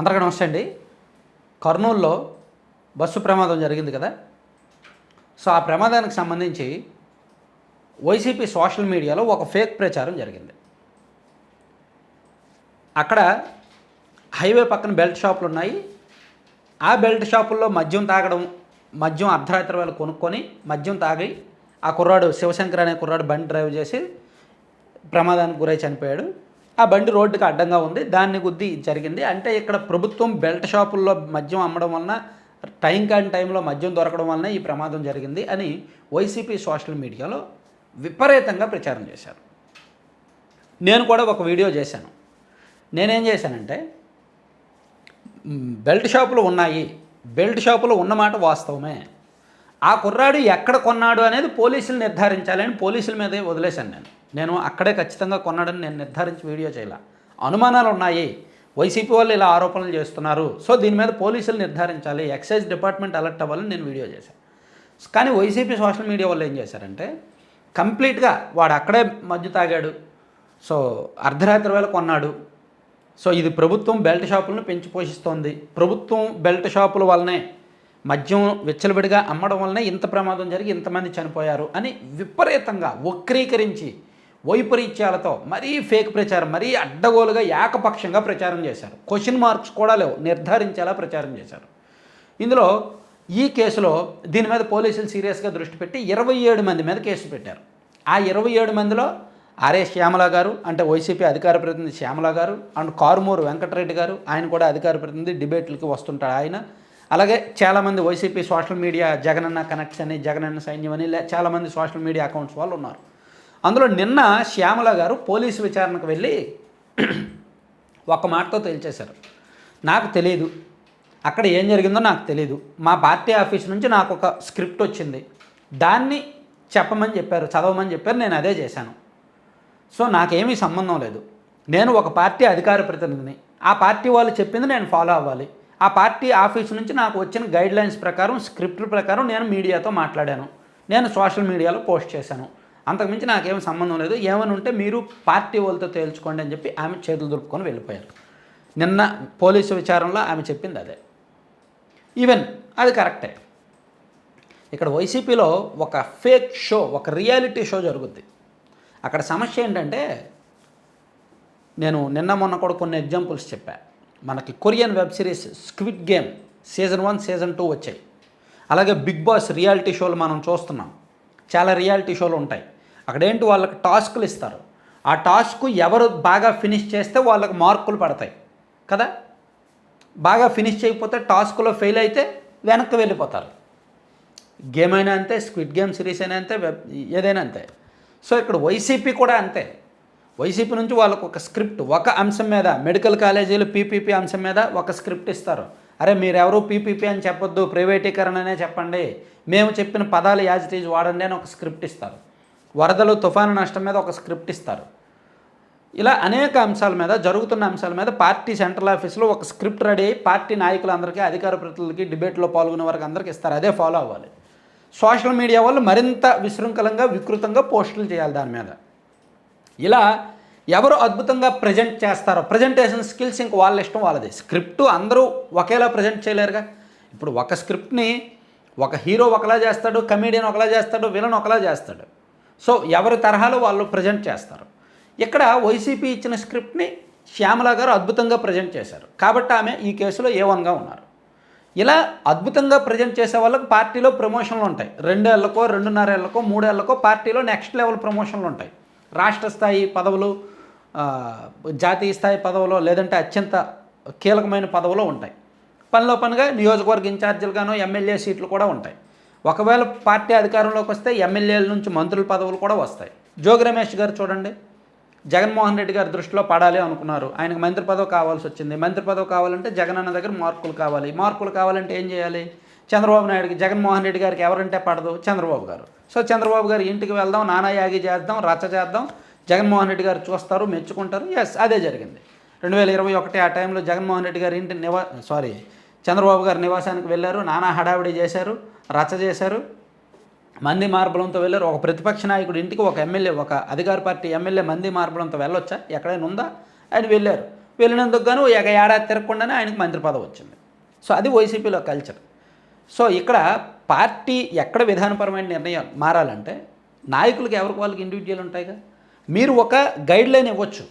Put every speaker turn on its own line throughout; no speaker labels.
అందరికీ నమస్తే అండి. కర్నూలులో బస్సు ప్రమాదం జరిగింది కదా. సో ఆ ప్రమాదానికి సంబంధించి వైసీపీ సోషల్ మీడియాలో ఒక ఫేక్ ప్రచారం జరిగింది. అక్కడ హైవే పక్కన బెల్ట్ షాపులు ఉన్నాయి. ఆ బెల్ట్ షాపుల్లో మద్యం తాగడం మద్యం అర్ధరాత్రి వేళ కొనుక్కొని మద్యం తాగి ఆ కుర్రాడు శివశంకర్ అనే కుర్రాడు బండి డ్రైవ్ చేసి ప్రమాదానికి గురై చనిపోయాడు. ఆ బండి రోడ్డుకి అడ్డంగా ఉంది. దాన్ని గుద్ది జరిగింది. అంటే ఇక్కడ ప్రభుత్వం బెల్ట్ షాపుల్లో మద్యం అమ్మడం వలన టైం కాని టైంలో మద్యం దొరకడం వలన ఈ ప్రమాదం జరిగింది అని వైసీపీ సోషల్ మీడియాలో విపరీతంగా ప్రచారం చేశారు. నేను కూడా ఒక వీడియో చేశాను. నేనేం చేశానంటే బెల్ట్ షాపులు ఉన్నాయి. బెల్ట్ షాపులు ఉన్నమాట వాస్తవమే. ఆ కుర్రాడు ఎక్కడ కొన్నాడు అనేది పోలీసులు నిర్ధారించాలని పోలీసుల మీదే వదిలేశాను నేను. నేను అక్కడే ఖచ్చితంగా కొన్నాడని నేను నిర్ధారించి వీడియో చేయాల. అనుమానాలు ఉన్నాయి వైసీపీ వాళ్ళు ఇలా ఆరోపణలు చేస్తున్నారు. సో దీని మీద పోలీసులు నిర్ధారించాలి. ఎక్సైజ్ డిపార్ట్మెంట్ అలర్ట్ అవ్వాలని నేను వీడియో చేశాను కానీ వైసీపీ సోషల్ మీడియా వాళ్ళు ఏం చేశారంటే కంప్లీట్గా వాడు అక్కడే మద్దు తాగాడు. సో అర్ధరాత్రి వేళ కొన్నాడు. సో ఇది ప్రభుత్వం బెల్ట్ షాపులను పెంచి పోషిస్తోంది. ప్రభుత్వం బెల్ట్ షాపుల వల్లనే మద్యం విచ్చలవిడిగా అమ్మడం వల్లనే ఇంత ప్రమాదం జరిగి ఇంతమంది చనిపోయారు అని విపరీతంగా వక్రీకరించి వైపరీత్యాలతో మరీ ఫేక్ ప్రచారం మరీ అడ్డగోలుగా ఏకపక్షంగా ప్రచారం చేశారు. క్వశ్చన్ మార్క్స్ కూడా లేవు. నిర్ధారించేలా ప్రచారం చేశారు. ఇందులో ఈ కేసులో దీని మీద పోలీసులు సీరియస్గా దృష్టి పెట్టి ఇరవై ఏడు మంది మీద కేసు పెట్టారు. ఆ ఇరవై ఏడు మందిలో ఆర్ఏ శ్యామల గారు అంటే వైసీపీ అధికార ప్రతినిధి శ్యామల గారు అండ్ కారుమూరు వెంకటరెడ్డి గారు ఆయన కూడా అధికార ప్రతినిధి డిబేట్లకి వస్తుంటాడు ఆయన. అలాగే చాలామంది YCP social media Jagananna connects అని జగనన్న సైన్యం అని చాలామంది సోషల్ మీడియా అకౌంట్స్ వాళ్ళు ఉన్నారు. అందులో నిన్న శ్యామల గారు పోలీసు విచారణకు వెళ్ళి ఒక మాటతో తేల్చేశారు. నాకు తెలియదు అక్కడ ఏం జరిగిందో నాకు తెలియదు మా పార్టీ ఆఫీస్ నుంచి నాకు ఒక స్క్రిప్ట్ వచ్చింది. దాన్ని చెప్పమని చెప్పారు చదవమని చెప్పారు నేను అదే చేశాను. సో నాకేమీ సంబంధం లేదు. నేను ఒక పార్టీ అధికార ప్రతినిధిని. ఆ పార్టీ వాళ్ళు చెప్పింది నేను ఫాలో అవ్వాలి. ఆ పార్టీ ఆఫీస్ నుంచి నాకు వచ్చిన గైడ్లైన్స్ ప్రకారం స్క్రిప్ట్ ప్రకారం నేను మీడియాతో మాట్లాడాను. నేను సోషల్ మీడియాలో పోస్ట్ చేశాను. అంతకుమించి నాకేం సంబంధం లేదు. ఏమని ఉంటే మీరు పార్టీ వాళ్ళతో తేల్చుకోండి అని చెప్పి ఆమె చేతులు దులుపుకొని వెళ్ళిపోయారు. నిన్న పోలీసు విచారణలో ఆమె చెప్పింది అదే. ఈవెన్ అది కరెక్టే. ఇక్కడ వైసీపీలో ఒక ఫేక్ షో ఒక రియాలిటీ షో జరుగుద్ది. అక్కడ సమస్య ఏంటంటే నేను నిన్న మొన్న కూడా కొన్ని ఎగ్జాంపుల్స్ చెప్పా. మనకి Korean web series squid game season one season two వచ్చాయి. అలాగే బిగ్ బాస్ రియాలిటీ షోలు మనం చూస్తున్నాం. చాలా రియాలిటీ షోలు ఉంటాయి. అక్కడేంటి వాళ్ళకి టాస్కులు ఇస్తారు. ఆ టాస్క్ ఎవరు బాగా ఫినిష్ చేస్తే వాళ్ళకి మార్కులు పడతాయి. కదా? బాగా ఫినిష్ చేయకపోతే టాస్క్లో ఫెయిల్ అయితే వెనక్కి వెళ్ళిపోతారు. గేమ్ అయినా అంతే స్క్విడ్ గేమ్ సిరీస్ అయినా అంతే వెబ్ ఏదైనా అంతే. సో ఇక్కడ వైసీపీ కూడా అంతే. వైసీపీ నుంచి వాళ్ళకు ఒక స్క్రిప్ట్ ఒక అంశం మీద మెడికల్ కాలేజీలు పీపీపీ అంశం మీద ఒక స్క్రిప్ట్ ఇస్తారు. అరే మీరెవరూ పీపీపీ అని చెప్పొద్దు ప్రైవేటీకరణనే చెప్పండి. మేము చెప్పిన పదాలు యాజిటీజ్ వాడండి అని ఒక స్క్రిప్ట్ ఇస్తారు. వరదలు తుఫాను నష్టం మీద ఒక స్క్రిప్ట్ ఇస్తారు. ఇలా అనేక అంశాల మీద జరుగుతున్న అంశాల మీద పార్టీ సెంట్రల్ ఆఫీస్లో ఒక స్క్రిప్ట్ రెడీ అయ్యి పార్టీ నాయకులందరికీ అధికార ప్రతినిధులకి డిబేట్లో పాల్గొనే వారికి అందరికీ ఇస్తారు. అదే ఫాలో అవ్వాలి. సోషల్ మీడియా వాళ్ళు మరింత విశృంఖలంగా వికృతంగా పోస్టులు చేయాలి దాని మీద. ఇలా ఎవరు అద్భుతంగా ప్రజెంట్ చేస్తారో ప్రజెంటేషన్ స్కిల్స్ ఇంక వాళ్ళ ఇష్టం వాళ్ళది. స్క్రిప్ట్ అందరూ ఒకేలా ప్రజెంట్ చేయలేరుగా. ఇప్పుడు ఒక స్క్రిప్ట్ని ఒక హీరో ఒకలా చేస్తాడు కమీడియన్ ఒకలా చేస్తాడు విలన్ ఒకలా చేస్తాడు. సో ఎవరి తరహాలో వాళ్ళు ప్రజెంట్ చేస్తారు. ఇక్కడ వైసీపీ ఇచ్చిన స్క్రిప్ట్ని శ్యామల గారు అద్భుతంగా ప్రజెంట్ చేశారు. కాబట్టి ఆమె ఈ కేసులో ఏ వన్గా ఉన్నారు. ఇలా అద్భుతంగా ప్రజెంట్ చేసే వాళ్ళకి పార్టీలో ప్రమోషన్లు ఉంటాయి. రెండేళ్ళకో రెండున్నరేళ్ళకో మూడేళ్ళకో పార్టీలో నెక్స్ట్ లెవెల్ ప్రమోషన్లు ఉంటాయి. రాష్ట్ర స్థాయి పదవులు జాతీయ స్థాయి పదవులో లేదంటే అత్యంత కీలకమైన పదవులో ఉంటాయి. పనిలో పనిగా నియోజకవర్గ ఇన్ఛార్జీలుగాను ఎమ్మెల్యే సీట్లు కూడా ఉంటాయి. ఒకవేళ పార్టీ అధికారంలోకి వస్తే ఎమ్మెల్యేల నుంచి మంత్రుల పదవులు కూడా వస్తాయి. జోగి రమేష్ గారు చూడండి. జగన్మోహన్ రెడ్డి గారి దృష్టిలో పడాలి అనుకున్నారు. ఆయనకు మంత్రి పదవి కావాల్సి వచ్చింది. మంత్రి పదవి కావాలంటే జగన్ అన్న దగ్గర మార్కులు కావాలి. మార్కులు కావాలంటే ఏం చేయాలి? చంద్రబాబు నాయుడుకి జగన్మోహన్ రెడ్డి గారికి ఎవరంటే పడదు? చంద్రబాబు గారు. సో చంద్రబాబు గారు ఇంటికి వెళ్దాం నానాయాగి చేద్దాం రచ్చ చేద్దాం. జగన్మోహన్ రెడ్డి గారు చూస్తారు మెచ్చుకుంటారు. ఎస్ అదే జరిగింది. రెండు వేల ఇరవై ఒకటి ఆ టైంలో జగన్మోహన్ రెడ్డి గారి ఇంటి నివా సారీ చంద్రబాబు గారి నివాసానికి వెళ్ళారు నానా హడావిడి చేశారు రచ్చ చేశారు మంది మార్బలంతో వెళ్ళారు. ఒక ప్రతిపక్ష నాయకుడు ఇంటికి ఒక ఎమ్మెల్యే ఒక అధికార పార్టీ ఎమ్మెల్యే మంది మార్బలంతో వెళ్ళొచ్చా? ఎక్కడైనా ఉందా? ఆయన వెళ్ళారు. వెళ్ళినందుకు గాను ఒక ఏడాది తిరగకుండానే ఆయనకు మంత్రి పదవి వచ్చింది. సో అది వైసీపీలో కల్చర్. సో ఇక్కడ పార్టీ ఎక్కడ విధానపరమైన నిర్ణయం మారాలంటే నాయకులకు ఎవరికి వాళ్ళకి ఇండివిజువల్ ఉంటాయిగా? మీరు ఒక గైడ్లైన్ ఇవ్వచ్చు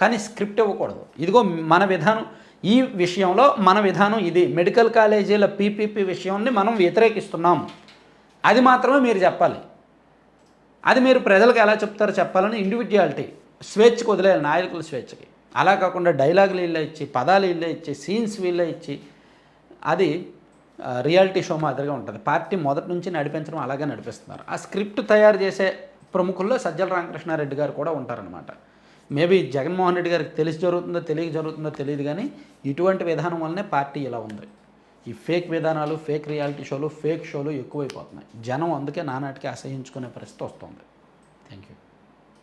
కానీ స్క్రిప్ట్ ఇవ్వకూడదు. ఇదిగో మన విధానం ఈ విషయంలో మన విధానం ఇది. మెడికల్ కాలేజీల పీపీపీ విషయాన్ని మనం వ్యతిరేకిస్తున్నాం. అది మాత్రమే మీరు చెప్పాలి. అది మీరు ప్రజలకు ఎలా చెప్తారో చెప్పాలని ఇండివిజువాలిటీ స్వేచ్ఛకు వదిలేయాలి నాయకుల స్వేచ్ఛకి. అలా కాకుండా డైలాగులు వీళ్ళే ఇచ్చి పదాలు వీళ్ళే ఇచ్చి సీన్స్ వీళ్ళే ఇచ్చి అది రియాలిటీ షో మాదిరిగా ఉంటుంది. పార్టీ మొదటి నుంచి నడిపించడం అలాగే నడిపిస్తున్నారు. ఆ స్క్రిప్ట్ తయారు చేసే ప్రముఖుల్లో సజ్జల రామకృష్ణారెడ్డి గారు కూడా ఉంటారనమాట మేబీ జగన్మోహన్ రెడ్డి గారికి తెలిసి జరుగుతుందో తెలియక జరుగుతుందో తెలియదు కానీ ఇటువంటి విధానం వల్లనే పార్టీ ఇలా ఉంది. ఈ ఫేక్ విధానాలు ఫేక్ రియాలిటీ షోలు ఫేక్ షోలు ఎక్కువైపోతున్నాయి. జనం అందుకే నానాటికి అసహించుకునే పరిస్థితి వస్తుంది. Thank you.